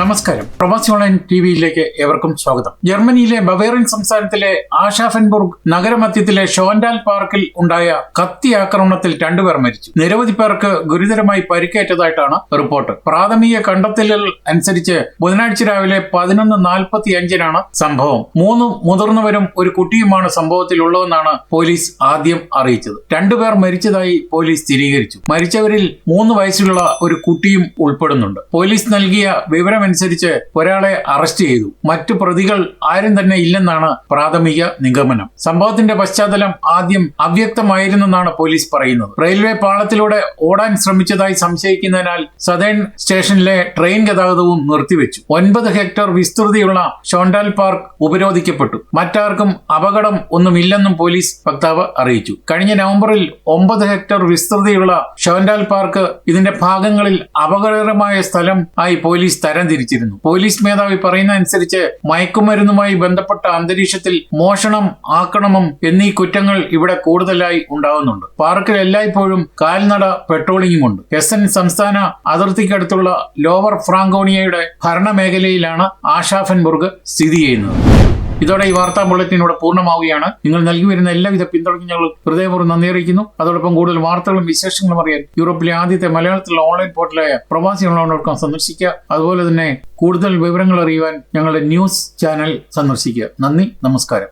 നമസ്കാരം. പ്രവാസി online T വിയിലേക്ക് ഏവർക്കും സ്വാഗതം. ജർമ്മനിയിലെ ബവേറിയൻ സംസ്ഥാനത്തിലെ ആഷാഫൻബുർഗ് നഗരമധ്യത്തിലെ ഷോൻഡാൽ പാർക്കിൽ ഉണ്ടായ കത്തി ആക്രമണത്തിൽ രണ്ടുപേർ മരിച്ചു. നിരവധി പേർക്ക് ഗുരുതരമായി പരിക്കേറ്റതായിട്ടാണ് റിപ്പോർട്ട്. പ്രാഥമിക കണ്ടെത്തലുകൾ അനുസരിച്ച് ബുധനാഴ്ച രാവിലെ പതിനൊന്ന് നാൽപ്പത്തി അഞ്ചിനാണ് സംഭവം. മൂന്ന് മുതിർന്നവരും ഒരു കുട്ടിയുമാണ് സംഭവത്തിലുള്ളതെന്നാണ് പോലീസ് ആദ്യം അറിയിച്ചത്. രണ്ടുപേർ മരിച്ചതായി പോലീസ് സ്ഥിരീകരിച്ചു. മരിച്ചവരിൽ മൂന്ന് വയസ്സുള്ള ഒരു കുട്ടിയും ഉൾപ്പെടുന്നുണ്ട്. പോലീസ് നൽകിയ വിവരമനുസരിച്ച് ഒരാളെ അറസ്റ്റ് ചെയ്തു. മറ്റു പ്രതികൾ ആരും തന്നെ ഇല്ലെന്നാണ് പ്രാഥമിക നിഗമനം. സംഭവത്തിന്റെ പശ്ചാത്തലം ആദ്യം അവ്യക്തമായിരുന്നെന്നാണ് പോലീസ് പറയുന്നത്. റെയിൽവേ പാളത്തിലൂടെ ഓടാൻ ശ്രമിച്ചതായി സംശയിക്കുന്നതിനാൽ സദേൺ സ്റ്റേഷനിലെ ട്രെയിൻ ഗതാഗതവും നിർത്തിവെച്ചു. ഒൻപത് ഹെക്ടർ വിസ്തൃതിയുള്ള ഷോണ്ടാൽ പാർക്ക് ഉപരോധിക്കപ്പെട്ടു. മറ്റാർക്കും അപകടം ഒന്നുമില്ലെന്നും പോലീസ് വക്താവ് അറിയിച്ചു. കഴിഞ്ഞ നവംബറിൽ ഒമ്പത് ഹെക്ടർ വിസ്തൃതിയുള്ള ഷോണ്ടാൽ പാർക്ക് ഇതിന്റെ ഭാഗങ്ങളിൽ അപകടകരമായ സ്ഥലം ആയി പോലീസ് തരംതിരിച്ചിരുന്നു പോലീസ് മേധാവി പറയുന്ന അനുസരിച്ച് മയക്കുമരുന്നുമായി ബന്ധപ്പെട്ട അന്തരീക്ഷത്തിൽ മോഷണം ആക്രമണം എന്നീ കുറ്റങ്ങൾ ഇവിടെ കൂടുതലായി ഉണ്ടാകുന്നുണ്ട് പാർക്കിൽ എല്ലായ്പ്പോഴും കാൽനട പെട്രോളിംഗും ഉണ്ട്. എസ് എൻ സംസ്ഥാന അതിർത്തിക്കടുത്തുള്ള ലോവർ ഫ്രാങ്കോണിയയുടെ ഭരണമേഖലയിലാണ് ആഷാഫൻബുർഗ് സ്ഥിതി ചെയ്യുന്നത്. ഇതോടെ ഈ വാർത്താ ബുള്ളറ്റിൻ ഇവിടെ പൂർണമാവുകയാണ്. നിങ്ങൾ നൽകി വരുന്ന എല്ലാവിധ പിന്തുണയ്ക്കും ഞങ്ങൾ ഹൃദയപൂർവം നന്ദി അറിയിക്കുന്നു. അതോടൊപ്പം കൂടുതൽ വാർത്തകളും വിശേഷങ്ങളും അറിയാൻ യൂറോപ്പിലെ ആദ്യത്തെ മലയാളത്തിലുള്ള ഓൺലൈൻ പോർട്ടലായ പ്രവാസി കോം സന്ദർശിക്കുക. അതുപോലെ തന്നെ കൂടുതൽ വിവരങ്ങൾ അറിയുവാൻ ഞങ്ങളുടെ ന്യൂസ് ചാനൽ സന്ദർശിക്കുക. നന്ദി നമസ്കാരം.